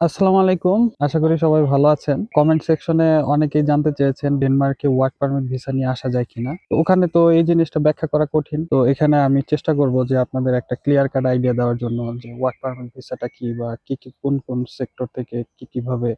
আসসালামু আলাইকুম। আশা করি সবাই ভালো আছেন। কমেন্ট সেকশনে অনেকেই জানতে চেয়েছেন ডেনমার্কে ওয়ার্ক পারমিট ভিসা নিয়ে আসা যায় কিনা? তো ওখানে তো এই জিনিসটা ব্যাখ্যা করা কঠিন। তো এখানে আমি চেষ্টা করব যে আপনাদের একটা ক্লিয়ার কাট আইডিয়া দেওয়ার জন্য যে ওয়ার্ক পারমিট ভিসাটা কি বা কি, কি কোন, কোন সেক্টর থেকে কি, কীভাবে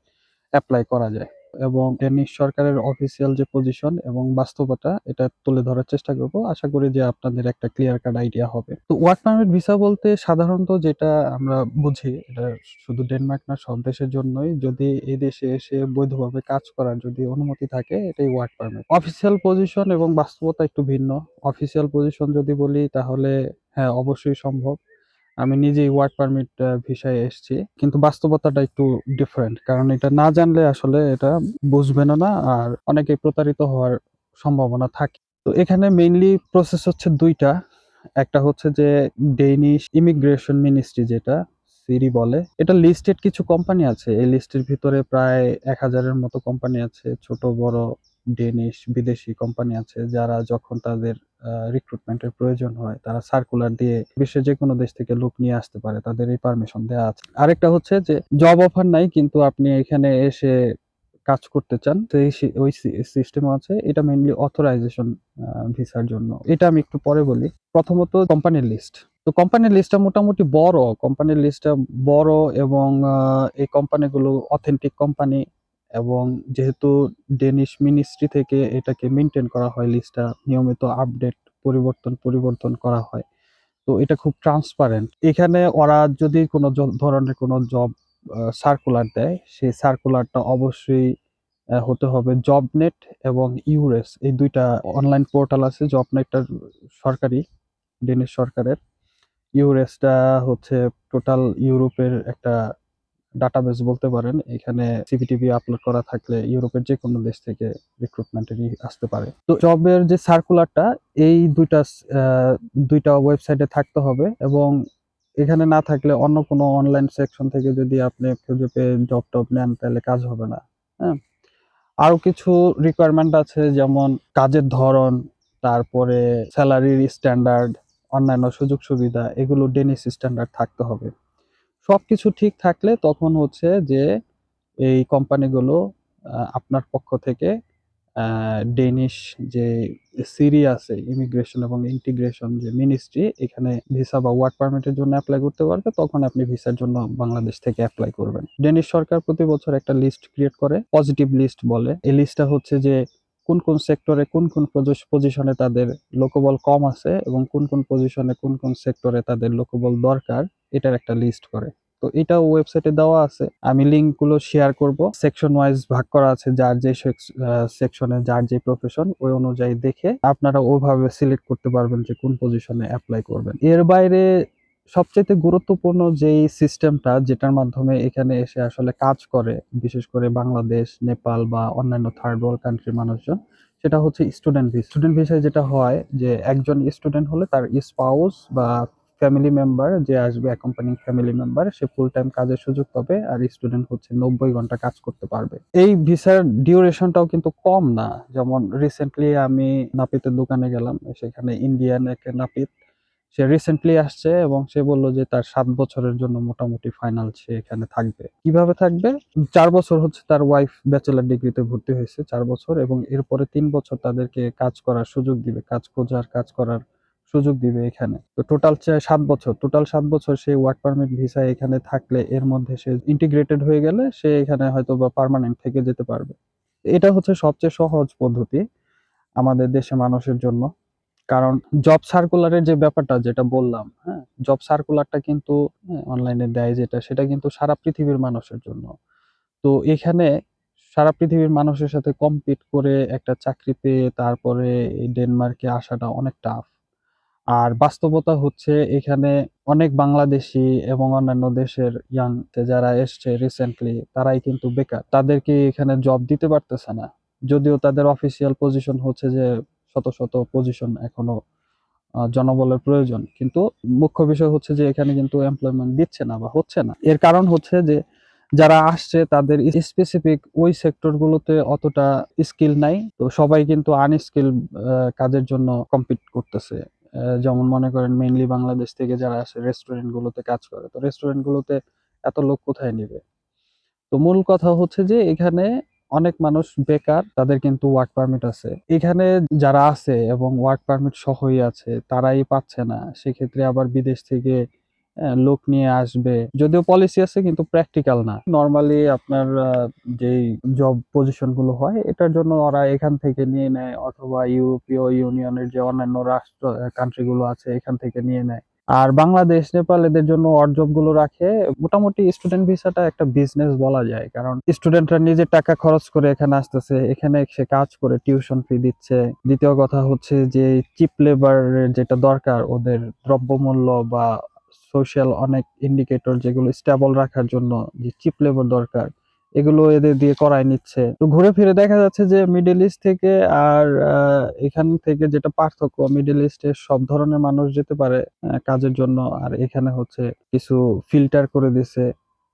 অ্যাপ্লাই করা যায় এবং ডেনিশ সরকারের অফিসিয়াল যে পজিশন এবং বাস্তবতা এটা তুলে ধরার চেষ্টা করব। আশা করি যে আপনাদের একটা ক্লিয়ার কাট আইডিয়া হবে। তো ওয়ার্ক পারমিট ভিসা বলতে সাধারণত যেটা আমরা বুঝি এটা শুধু ডেনমার্ক না সব দেশের জন্যই যদি এই দেশে এসে বৈধভাবে কাজ করার যদি অনুমতি থাকে এটাই ওয়ার্ক পারমিট। অফিসিয়াল পজিশন এবং বাস্তবতা একটু ভিন্ন। অফিসিয়াল পজিশন যদি বলি তাহলে হ্যাঁ, অবশ্যই সম্ভব। আমি নিজেই ওয়ার্ক পারমিট ভিসায় এসছি। কিন্তু বাস্তবতাটা একটু ডিফারেন্ট। কারণ এটা না জানলে আসলে এটা বুঝবেনও না, আর অনেকে প্রতারিত হওয়ার সম্ভাবনা থাকে। তো এখানে মেইনলি প্রসেস হচ্ছে দুইটা একটা হচ্ছে যে ডেনিশ ইমিগ্রেশন মিনিস্ট্রি যেটা সিরি বলে। এটা লিস্টেড কিছু কোম্পানি আছে। এই লিস্টের ভিতরে প্রায় ১০০০ এর মতো কোম্পানি আছে। ছোট, বড় ডেনিশ, বিদেশি কোম্পানি আছে যারা যখন তাদের আ রিক্রুটমেন্ট এর প্রয়োজন হয় তারা সার্কুলার দিয়ে বিশ্বের যেকোনো দেশ থেকে লোক নিয়ে আসতে পারে। তাদের এই পারমিশন দেওয়া আছে। আরেকটা হচ্ছে যে জব অফার নাই কিন্তু আপনি এখানে এসে কাজ করতে চান। তো ওই সি সিস্টেমও আছে। এটা মেইনলি অথরাইজেশন ভিসার জন্য। এটা আমি একটু পরে বলি। প্রথমত কোম্পানির লিস্ট। তো কোম্পানির লিস্টটা মোটামুটি বড়। কোম্পানির লিস্টটা বড় এবং এই কোম্পানিগুলো অথেন্টিক কোম্পানি এবং যেহেতু ডেনিশ মিনিস্ট্রি থেকে এটাকে মেইনটেইন করা হয় লিস্টটা নিয়মিত আপডেট পরিবর্তন, পরিবর্তন করা হয়। তো এটা খুব ট্রান্সপারেন্ট। এখানে ওরা যদি কোনো ধরনের কোনো জব সার্কুলার দেয়, সেই সার্কুলারটা অবশ্যই হতে হবে জবনেট এবং ইউরেস এই দুইটা অনলাইন পোর্টাল আছে। জবনেটটা সরকারি, ডেনিশ সরকারের। ইউরেসটা হচ্ছে টোটাল ইউরোপের একটা ডাটাবেস বলতে পারেন। এখানে সিভিটিভি আপলোড করা থাকলে ইউরোপের যেকোনো দেশ থেকে রিক্রুটমেন্ট এরই আসতে পারে। তো জবের যে সার্কুলারটা এই ২ টা স আ ২ ওয়েবসাইটে থাকতে হবে এবং এখানে না থাকলে অন্য কোনো অনলাইন সেকশন থেকে যদি আপনি খুঁজে পেয়ে জব-টব নেন তাহলে কাজ হবে না। হ্যাঁ? আরও কিছু রিকোয়ারমেন্ট আছে যেমন কাজের ধরন, তারপরে সেলারির স্ট্যান্ডার্ড, অন্যান্য সুযোগ-সুবিধা এগুলো ডেনিশ স্ট্যান্ডার্ড থাকতে হবে। সবকিছু ঠিক থাকলে তখন হচ্ছে যে এই কোম্পানিগুলো আপনার পক্ষ থেকে ডেনিশ যে সিরি আছে ইমিগ্রেশন এবং ইন্টিগ্রেশন যে মিনিস্ট্রি এখানে ভিসা বা ওয়ার্ক পারমিটের জন্য অ্যাপ্লাই করতে পারবে। তখন আপনি ভিসার জন্য বাংলাদেশ থেকে অ্যাপ্লাই করবেন। ডেনিশ সরকার প্রতি বছর একটা লিস্ট ক্রিয়েট করে। পজিটিভ লিস্ট বলে। এই লিস্টটা হচ্ছে যে কোন, কোন সেক্টরে কোন, কোন পজিশনে তাদের লোকবল কম আছে এবং কোন, কোন পজিশনে কোন, কোন সেক্টরে তাদের লোকবল দরকার এটার একটা লিস্ট করে। তো এটাও ওয়েবসাইটে দেওয়া আছে। আমি লিঙ্কগুলো শেয়ার করব। সেকশন ওয়াইজ ভাগ করা আছে। যার যে সেকশনে যার যে প্রফেশন ওই অনুযায়ী দেখে আপনারা ওভাবে সিলেক্ট করতে পারবেন যে কোন পজিশনে অ্যাপ্লাই করবেন। এর বাইরে সবচাইতে গুরুত্বপূর্ণ যেই সিস্টেমটা যেটার মাধ্যমে এখানে এসে আসলে কাজ করে, বিশেষ করে বাংলাদেশ, নেপাল বা অন্যান্য থার্ড ওয়ার্ল্ড কান্ট্রির মানুষজন সেটা হচ্ছে স্টুডেন্ট ভিসা। স্টুডেন্ট ভিসায় যেটা হয় যে একজন স্টুডেন্ট হলে তার স্পাউস বা ফ্যামিলি মেম্বার যে আসবে অ্যাকম্পানিং ফ্যামিলি মেম্বার সে ফুল টাইম কাজের সুযোগ পাবে আর স্টুডেন্ট হচ্ছে ৯০ ঘণ্টা কাজ করতে পারবে। এই ভিসার ডিউরেশনটাও কিন্তু কম না। যেমন রিসেন্টলি আমি নাপিতের দোকানে গেলাম। সেখানে ইন্ডিয়ান এক নাপিত। সে রিসেন্টলি আসছে এবং সে বলল যে তার সাত বছরের জন্য মোটামুটি ফাইনাল সে এখানে থাকবে। কীভাবে থাকবে? চার বছর হচ্ছে তার ওয়াইফ ব্যাচেলার ডিগ্রিতে ভর্তি হয়েছে চার বছর এবং এরপরে তিন বছর তাদেরকে কাজ করার সুযোগ দিবে। কাজ খোঁজার, কাজ করার সুযোগ দিবে এখানে। তো টোটাল ৭ বছর। টোটাল সাত বছর সে ওয়ার্ক পারমিট ভিসা এখানে থাকলে এর মধ্যে সে ইন্টিগ্রেটেড হয়ে গেলে সে এখানে হয়তো বা পার্মানেন্ট থেকে যেতে পারবে। এটা হচ্ছে সবচেয়ে সহজ পদ্ধতি আমাদের দেশে মানুষের জন্য। কারণ জব সার্কুলারের যে ব্যাপারটা যেটা বললাম, হ্যাঁ? জব সার্কুলারটা কিন্তু হ্যাঁ, অনলাইনে দেয় যেটা সেটা কিন্তু সারা পৃথিবীর মানুষের জন্য। তো এখানে সারা পৃথিবীর মানুষের সাথে কম্পিট করে একটা চাকরি পেয়ে তারপরে ডেনমার্কে আসাটা অনেক টাফ। আর বাস্তবতা হচ্ছে এখানে অনেক বাংলাদেশি এবং অন্যান্য দেশের ইয়াং যারা এসছে রিসেন্টলি তারাই কিন্তু বেকার। তাদেরকে এখানে জব দিতে পারতেছে না। যদিও তাদের অফিসিয়াল পজিশন হচ্ছে যে শত, শত পজিশন এখনও জনবলের প্রয়োজন। কিন্তু মুখ্য বিষয় হচ্ছে যে এখানে কিন্তু এমপ্লয়মেন্ট দিচ্ছে না বা হচ্ছে না। এর কারণ হচ্ছে যে যারা আসছে তাদের স্পেসিফিক ওই সেক্টর গুলোতে অতটা স্কিল নাই। তো সবাই কিন্তু আনস্কিল কাজের জন্য কম্পিট করতেছে। যেমন মনে করেন মেইনলি বাংলাদেশ থেকে যারা আসে রেস্টুরেন্ট গুলোতে কাজ করে। তো রেস্টুরেন্ট গুলোতে এত লোক কোথায় নেবে তো মূল কথা হচ্ছে যে এখানে অনেক মানুষ বেকার, তাদের কিন্তু ওয়ার্ক পারমিট আছে এখানে যারা আছে এবং ওয়ার্ক পারমিট সহই আছে, তারাই পাচ্ছে না সেক্ষেত্রে আবার বিদেশ থেকে লোক নিয়ে আসবে। যদিও পলিসি আছে, কিন্তু প্র্যাকটিক্যাল না। নর্মালি আপনার যেই জব পজিশনগুলো হয়, এটার জন্য ওরা এখান থেকে নিয়ে নেয়, অথবা ইউরোপীয় ইউনিয়নের যে অন্যান্য রাষ্ট্র কান্ট্রি গুলো আছে, এখান থেকে নিয়ে নেয়। আর বাংলাদেশ, নেপাল এদের জন্য অর্জবগুলো রাখে, মোটামুটি স্টুডেন্ট ভিসাটা একটা বিজনেস বলা যায়, কারণ স্টুডেন্টরা নিজের টাকা খরচ করে এখানে আসতেছে, এখানে সে কাজ করে টিউশন ফি দিচ্ছে। দ্বিতীয় কথা হচ্ছে যে চিপ লেবারের যেটা দরকার, ওদের দ্রব্যমূল্য বা সোশ্যাল অনেক ইন্ডিকেটর যেগুলো স্টেবল রাখার জন্য যে চিপ লেবার দরকার, এগুলো এদের দিয়ে করায় নিচ্ছে। তো ঘুরে ফিরে দেখা যাচ্ছে যে মিডল ইস্ট থেকে আর এখান থেকে যেটা পার্থক্য মিডল ইস্টে সব ধরনের মানুষ যেতে পারে কাজের জন্য। আর এখানে হচ্ছে কিছু ফিল্টার করে দিছে,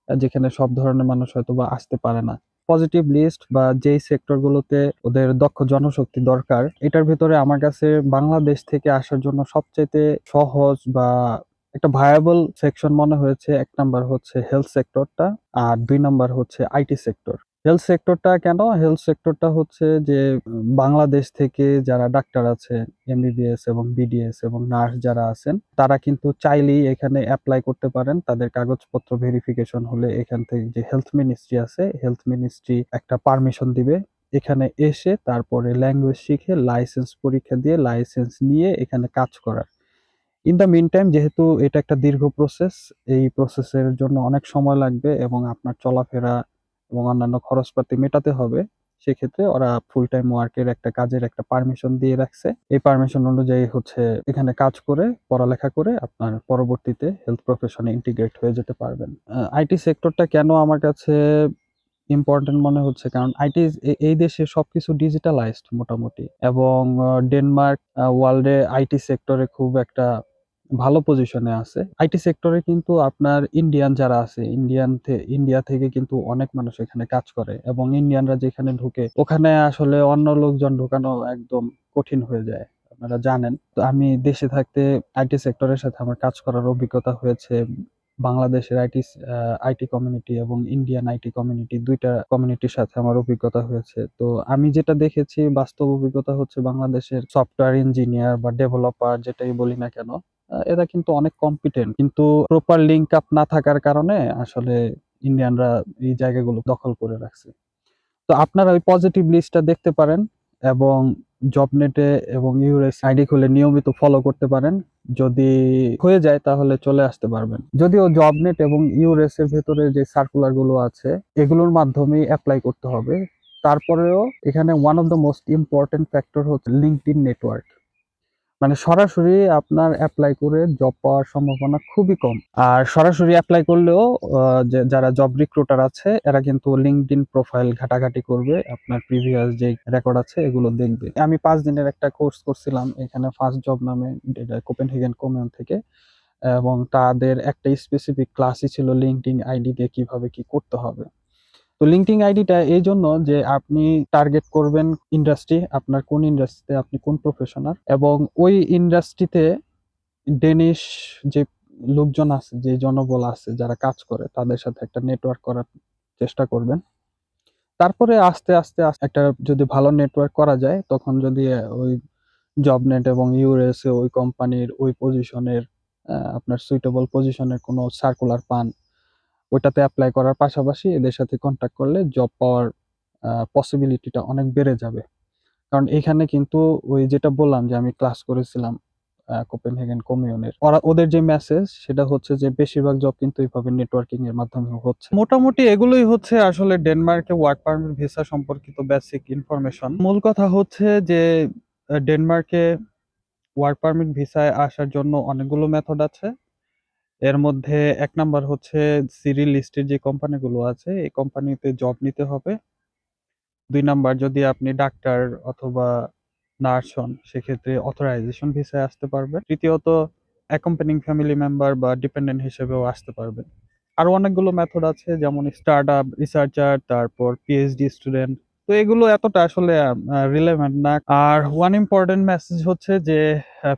যেখানে সব ধরনের মানুষ হয়তো বা আসতে পারে না। পজিটিভ লিস্ট বা যেই সেক্টর গুলোতে ওদের দক্ষ জনশক্তি দরকার, এটার ভিতরে আমার কাছে বাংলাদেশ থেকে আসার জন্য সবচেয়ে সহজ বা একটা ভায়াবল সেকশন মনে হয়েছে, এক নাম্বার হচ্ছে হেলথ সেক্টরটা আর দুই নাম্বার হচ্ছে আইটি সেক্টর হেলথ সেক্টরটা কেন? হেলথ সেক্টরটা হচ্ছে যে, বাংলাদেশ থেকে যারা ডাক্তার আছে এমবিবিএস এবং বিডিএস এবং নার্স যারা আছেন, তারা কিন্তু চাইলেই এখানে অ্যাপ্লাই করতে পারেন। তাদের কাগজপত্র ভেরিফিকেশন হলে এখান থেকে যে হেলথ মিনিস্ট্রি আছে হেলথ মিনিস্ট্রি একটা পারমিশন দিবে। এখানে এসে তারপরে ল্যাঙ্গুয়েজ শিখে লাইসেন্স পরীক্ষা দিয়ে লাইসেন্স নিয়ে এখানে কাজ করার। ইন দ্য মিন টাইম যেহেতু এটা একটা দীর্ঘ প্রসেস এই প্রসেসের জন্য অনেক সময় লাগবে এবং আপনার চলাফেরা এবং অন্যান্য খরচপাতি মেটাতে হবে, সেক্ষেত্রে ওরা ফুল টাইম ওয়ার্কের একটা কাজের একটা পারমিশন দিয়ে রাখছে। এই পারমিশন অনুযায়ী হচ্ছে এখানে কাজ করে, পড়ালেখা করে আপনার পরবর্তীতে হেলথ প্রফেশনে ইন্টিগ্রেট হয়ে যেতে পারবেন। আইটি সেক্টরটা কেন আমার কাছে ইম্পর্টেন্ট মনে হচ্ছে? কারণ আইটি এই দেশে সবকিছু ডিজিটালাইজড মোটামুটি এবং ডেনমার্ক ওয়ার্ল্ডে আইটি সেক্টরে খুব একটা ভালো পজিশনে আছে। আইটি সেক্টরে কিন্তু আপনার ইন্ডিয়ান যারা আছে ইন্ডিয়ান ইন্ডিয়া থেকে কিন্তু অনেক মানুষ এখানে কাজ করে এবং ইন্ডিয়ানরা যেখানে ঢুকে, ওখানে আসলে অন্য লোকজন ঢুকানো একদম কঠিন হয়ে যায়, আপনারা জানেন। তো আমি দেশে থাকতে আইটি সেক্টরের সাথে আমার কাজ করার অভিজ্ঞতা হয়েছে। বাংলাদেশের আইটি আইটি কমিউনিটি এবং ইন্ডিয়ান আইটি কমিউনিটি দুইটা কমিউনিটির সাথে আমার অভিজ্ঞতা হয়েছে। তো আমি যেটা দেখেছি, বাস্তব অভিজ্ঞতা হচ্ছে বাংলাদেশের সফটওয়্যার ইঞ্জিনিয়ার বা ডেভেলপার যেটাই বলি না কেন এরা কিন্তু অনেক কম্পিটেন্ট কিন্তু প্রপার লিঙ্ক আপ না থাকার কারণে আসলে ইন্ডিয়ানরা এই জায়গাগুলো দখল করে রাখছে। তো আপনারা ওই পজিটিভ লিস্টটা দেখতে পারেন এবং জবনেটে এবং ইউরেস আইডি খুলে নিয়মিত ফলো করতে পারেন। যদি হয়ে যায় তাহলে চলে আসতে পারবেন। যদিও জবনেট এবং ইউরেস এর ভেতরে যে সার্কুলারগুলো আছে, এগুলোর মাধ্যমে অ্যাপ্লাই করতে হবে। তারপরেও এখানে one of the most important factor হচ্ছে লিঙ্কড ইন নেটওয়ার্ক মানে সরাসরি আপনার অ্যাপ্লাই করে জব পাওয়ার সম্ভাবনা খুবই কম। আর সরাসরি অ্যাপ্লাই করলেও যারা জব রিক্রুটার আছে, এরা কিন্তু লিঙ্কড ইন প্রোফাইল ঘাটাঘাটি করবে, আপনার প্রিভিয়াস যে রেকর্ড আছে, এগুলো দেখবে। আমি পাঁচ দিনের একটা কোর্স করছিলাম, এখানে ফার্স্ট জব নামে কোপেনহেগেন কমিউন থেকে, এবং তাদের একটা স্পেসিফিক ক্লাসই ছিল লিঙ্কড ইন আইডি দিয়ে কীভাবে কি করতে হবে। তো লিঙ্কডিন আইডিটা এই জন্য যে আপনি টার্গেট করবেন ইন্ডাস্ট্রি আপনার কোন ইন্ডাস্ট্রিতে আপনি কোন প্রফেশনাল এবং ওই ইন্ডাস্ট্রিতে ডেনিশ যে লোকজন আছে, যে জনবল আছে, যারা কাজ করে, তাদের সাথে একটা নেটওয়ার্ক করার চেষ্টা করবেন। তারপরে আস্তে আস্তে একটা যদি ভালো নেটওয়ার্ক করা যায়, তখন যদি ওই জবনেট এবং ইউএসএ ওই কোম্পানির ওই পজিশনের আপনার সুইটেবল পজিশনের কোনো সার্কুলার পান ওইটাতে অ্যাপ্লাই করার পাশাপাশি এদের সাথে কন্ট্যাক্ট করলে জব পাওয়ার পসিবিলিটিটা অনেক বেড়ে যাবে। কারণ এখানে কিন্তু ওই যেটা বললাম যে আমি ক্লাস করেছিলাম কোপেনহেগেন কমিউনের ওরা, ওদের যে মেসেজ সেটা হচ্ছে যে বেশিরভাগ জব কিন্তু এইভাবে নেটওয়ার্কিং এর মাধ্যমে হচ্ছে। মোটামুটি এগুলোই হচ্ছে আসলে ডেনমার্কে ওয়ার্ক পারমিট ভিসা সম্পর্কিত বেসিক ইনফরমেশন মূল কথা হচ্ছে যে ডেনমার্কে ওয়ার্ক পারমিট ভিসায় আসার জন্য অনেকগুলো মেথড আছে। এর মধ্যে এক নাম্বার হচ্ছে সিরিয়াল লিস্টের যে কোম্পানিগুলো আছে, এই কোম্পানিতে জব নিতে হবে। দুই নাম্বার, যদি আপনি ডাক্তার অথবা নার্স হন, সেক্ষেত্রে অথরাইজেশন ভিসায় আসতে পারবেন। তৃতীয়ত অ্যাকম্পানিং ফ্যামিলি মেম্বার বা ডিপেন্ডেন্ট হিসেবেও আসতে পারবেন। আরও অনেকগুলো মেথড আছে, যেমন স্টার্ট আপ রিসার্চার তারপর পিএইচডি স্টুডেন্ট তো এগুলো এতটা আসলে রিলেভেন্ট না। আর ওয়ান ইম্পর্টেন্ট মেসেজ হচ্ছে যে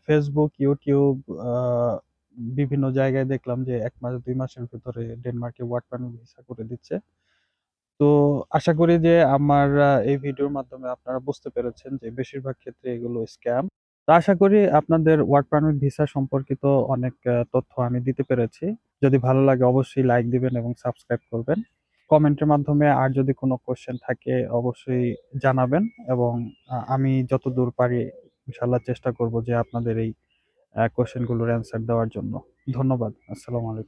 ফেসবুক ইউটিউব বিভিন্ন জায়গায় দেখলাম যে এক মাস, দুই মাসের ভিতরে ডেনমার্কে ওয়ার্ক পারমিট ভিসা করে দিচ্ছে তো আশা করি যে আমার এই ভিডিওর মাধ্যমে আপনারা বুঝতে পেরেছেন যে বেশিরভাগ ক্ষেত্রে এগুলো স্ক্যাম। তো আশা করি আপনাদের ওয়ার্ক পারমিট ভিসা সম্পর্কিত অনেক তথ্য আমি দিতে পেরেছি। যদি ভালো লাগে অবশ্যই লাইক দিবেন এবং সাবস্ক্রাইব করবেন। কমেন্টের মাধ্যমে আর যদি কোনো কোয়েশ্চেন থাকে অবশ্যই জানাবেন এবং আমি যতদূর পারি ইনশাআল্লাহ চেষ্টা করব যে আপনাদের এই আ কোয়েশ্চেনগুলোর অ্যান্সার দেওয়ার জন্য। ধন্যবাদ। আসসালামু আলাইকুম।